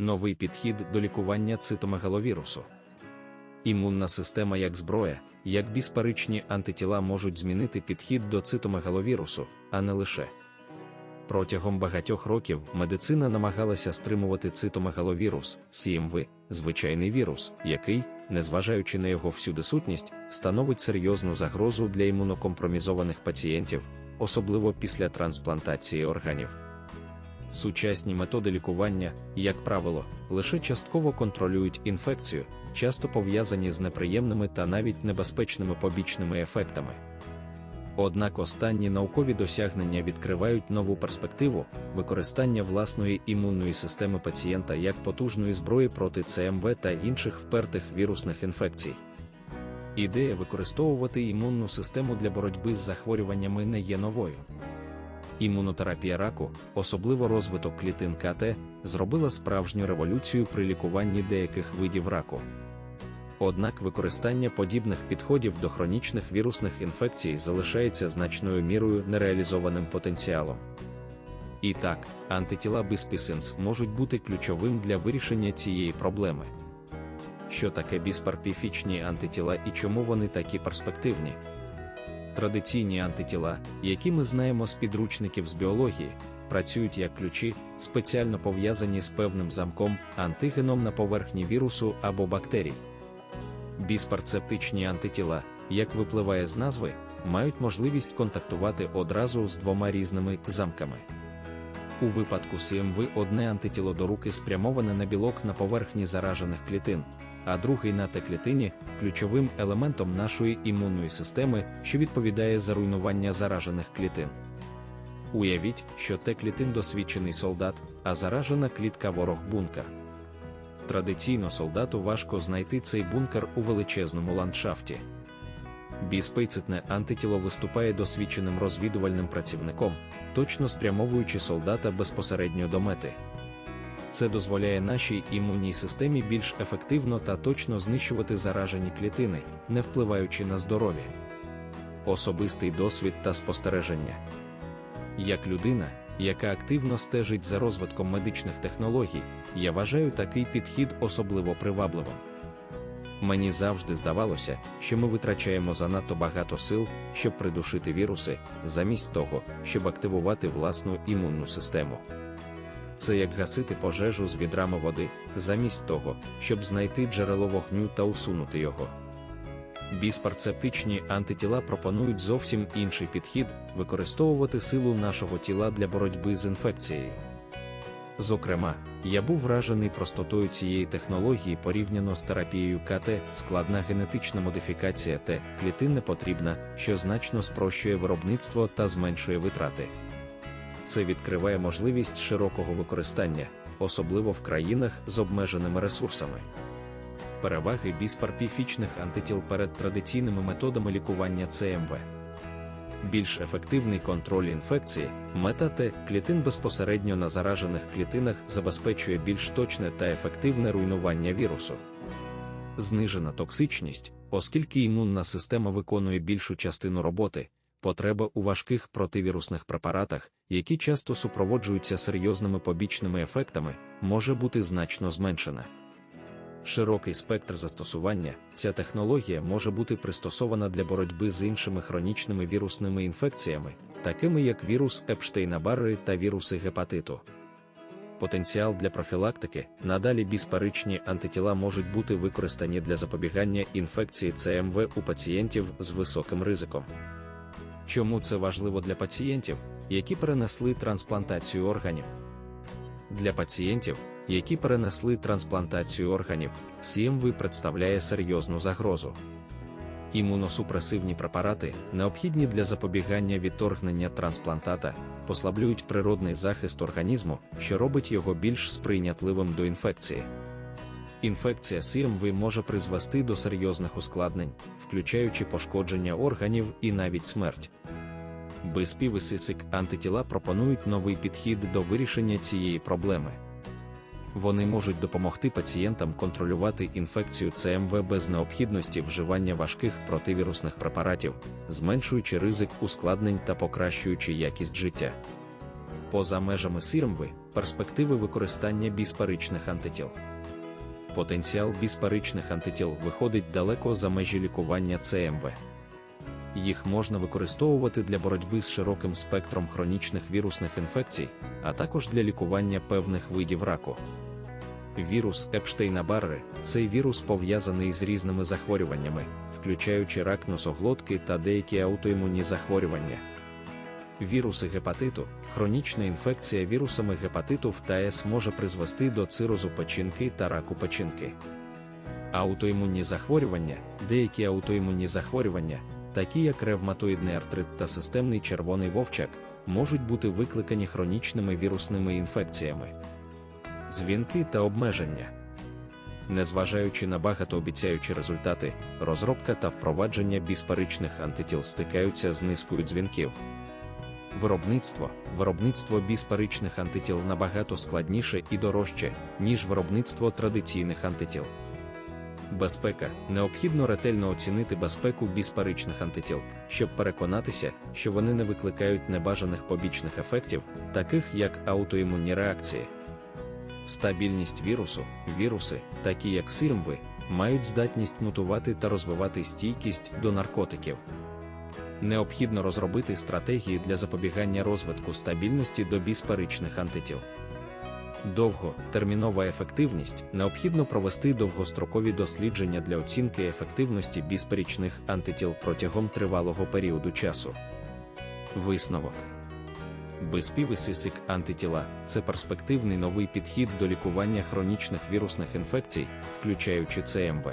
новий підхід до лікування цитомегаловірусу. Імунна система як зброя, як біспаричні антитіла можуть змінити підхід до цитомегаловірусу, а не лише. Протягом багатьох років медицина намагалася стримувати цитомегаловірус, СІМВ, звичайний вірус, який, незважаючи на його всюдисутність, становить серйозну загрозу для імунокомпромізованих пацієнтів, особливо після трансплантації органів. Сучасні методи лікування, як правило, лише частково контролюють інфекцію, часто пов'язані з неприємними та навіть небезпечними побічними ефектами. Однак останні наукові досягнення відкривають нову перспективу використання власної імунної системи пацієнта як потужної зброї проти ЦМВ та інших впертих вірусних інфекцій. Ідея використовувати імунну систему для боротьби з захворюваннями не є новою. Імунотерапія раку, особливо розвиток клітин КТ, зробила справжню революцію при лікуванні деяких видів раку. Однак використання подібних підходів до хронічних вірусних інфекцій залишається значною мірою нереалізованим потенціалом. І так, антитіла біспісинс можуть бути ключовим для вирішення цієї проблеми. Що таке біспарпіфічні антитіла і чому вони такі перспективні? Традиційні антитіла, які ми знаємо з підручників з біології, працюють як ключі, спеціально пов'язані з певним замком, антигеном на поверхні вірусу або бактерій. Біспарцептичні антитіла, як випливає з назви, мають можливість контактувати одразу з двома різними замками. У випадку СМВ одне антитіло до руки спрямоване на білок на поверхні заражених клітин, а другий на Т-клітині ключовим елементом нашої імунної системи, що відповідає за руйнування заражених клітин. Уявіть, що Т-клітин досвідчений солдат, а заражена клітка ворог бункер. Традиційно солдату важко знайти цей бункер у величезному ландшафті. Біспейцитне антитіло виступає досвідченим розвідувальним працівником, точно спрямовуючи солдата безпосередньо до мети. Це дозволяє нашій імунній системі більш ефективно та точно знищувати заражені клітини, не впливаючи на здоров'я. Особистий досвід та спостереження. Як людина, яка активно стежить за розвитком медичних технологій, я вважаю такий підхід особливо привабливим. Мені завжди здавалося, що ми витрачаємо занадто багато сил, щоб придушити віруси, замість того, щоб активувати власну імунну систему. Це як гасити пожежу з відрами води, замість того, щоб знайти джерело вогню та усунути його. Біспарцептичні антитіла пропонують зовсім інший підхід використовувати силу нашого тіла для боротьби з інфекцією. Зокрема, я був вражений простотою цієї технології порівняно з терапією КТ, складна генетична модифікація Т, клітин не потрібна, що значно спрощує виробництво та зменшує витрати. Це відкриває можливість широкого використання, особливо в країнах з обмеженими ресурсами. Переваги біспарпіфічних антитіл перед традиційними методами лікування ЦМВ. Більш ефективний контроль інфекції, мета Т клітин безпосередньо на заражених клітинах забезпечує більш точне та ефективне руйнування вірусу. Знижена токсичність, оскільки імунна система виконує більшу частину роботи, потреба у важких противірусних препаратах, які часто супроводжуються серйозними побічними ефектами, може бути значно зменшена. Широкий спектр застосування, ця технологія може бути пристосована для боротьби з іншими хронічними вірусними інфекціями, такими як вірус Епштейна Барри та віруси гепатиту. Потенціал для профілактики, надалі біспаричні антитіла можуть бути використані для запобігання інфекції ЦМВ у пацієнтів з високим ризиком. Чому це важливо для пацієнтів, які перенесли трансплантацію органів? Для пацієнтів, які перенесли трансплантацію органів, СІМВ представляє серйозну загрозу. Імуносупресивні препарати, необхідні для запобігання відторгнення трансплантата, послаблюють природний захист організму, що робить його більш сприйнятливим до інфекції. Інфекція СІМВ може призвести до серйозних ускладнень, включаючи пошкодження органів і навіть смерть. Безпів і антитіла пропонують новий підхід до вирішення цієї проблеми. Вони можуть допомогти пацієнтам контролювати інфекцію ЦМВ без необхідності вживання важких противірусних препаратів, зменшуючи ризик ускладнень та покращуючи якість життя. Поза межами СІРМВ, перспективи використання біспаричних антитіл. Потенціал біспаричних антитіл виходить далеко за межі лікування ЦМВ. Їх можна використовувати для боротьби з широким спектром хронічних вірусних інфекцій, а також для лікування певних видів раку. Вірус Епштейна Барри цей вірус пов'язаний з різними захворюваннями, включаючи рак носоглотки та деякі аутоімунні захворювання. Віруси гепатиту, хронічна інфекція вірусами гепатиту в ТАЕС може призвести до цирозу печінки та раку печінки. Аутоімунні захворювання, деякі аутоімунні захворювання, такі як ревматоїдний артрит та системний червоний вовчак, можуть бути викликані хронічними вірусними інфекціями. Дзвінки та обмеження. Незважаючи на багатообіцяючі результати, розробка та впровадження біспаричних антитіл стикаються з низкою дзвінків. Виробництво виробництво біспаричних антитіл набагато складніше і дорожче, ніж виробництво традиційних антитіл. Безпека необхідно ретельно оцінити безпеку біспаричних антитіл, щоб переконатися, що вони не викликають небажаних побічних ефектів, таких як аутоімунні реакції. Стабільність вірусу, віруси, такі як сирмви, мають здатність мутувати та розвивати стійкість до наркотиків. Необхідно розробити стратегії для запобігання розвитку стабільності до біспаричних антитіл. Довго термінова ефективність необхідно провести довгострокові дослідження для оцінки ефективності біспарічних антитіл протягом тривалого періоду часу. Висновок Безпівисисик антитіла це перспективний новий підхід до лікування хронічних вірусних інфекцій, включаючи ЦМВ.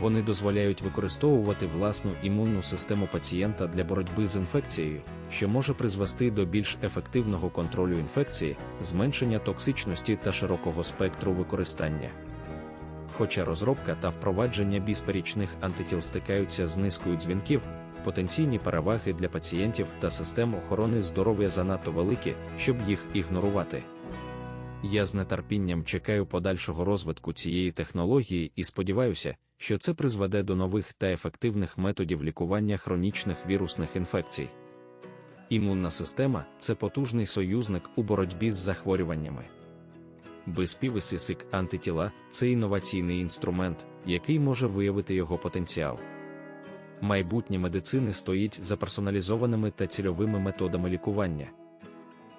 Вони дозволяють використовувати власну імунну систему пацієнта для боротьби з інфекцією, що може призвести до більш ефективного контролю інфекції, зменшення токсичності та широкого спектру використання. Хоча розробка та впровадження біспарічних антитіл стикаються з низкою дзвінків, потенційні переваги для пацієнтів та систем охорони здоров'я занадто великі, щоб їх ігнорувати. Я з нетерпінням чекаю подальшого розвитку цієї технології і сподіваюся, що це призведе до нових та ефективних методів лікування хронічних вірусних інфекцій. Імунна система це потужний союзник у боротьбі з захворюваннями. Безпівисисик антитіла це інноваційний інструмент, який може виявити його потенціал. Майбутнє медицини стоїть за персоналізованими та цільовими методами лікування.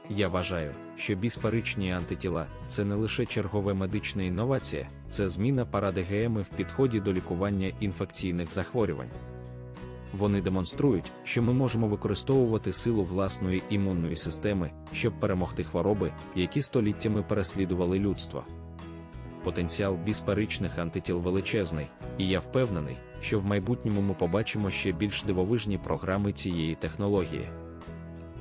Я вважаю, що біспаричні антитіла це не лише чергова медична інновація, це зміна парадигеми в підході до лікування інфекційних захворювань. Вони демонструють, що ми можемо використовувати силу власної імунної системи, щоб перемогти хвороби, які століттями переслідували людство. Потенціал біспаричних антитіл величезний, і я впевнений, що в майбутньому ми побачимо ще більш дивовижні програми цієї технології.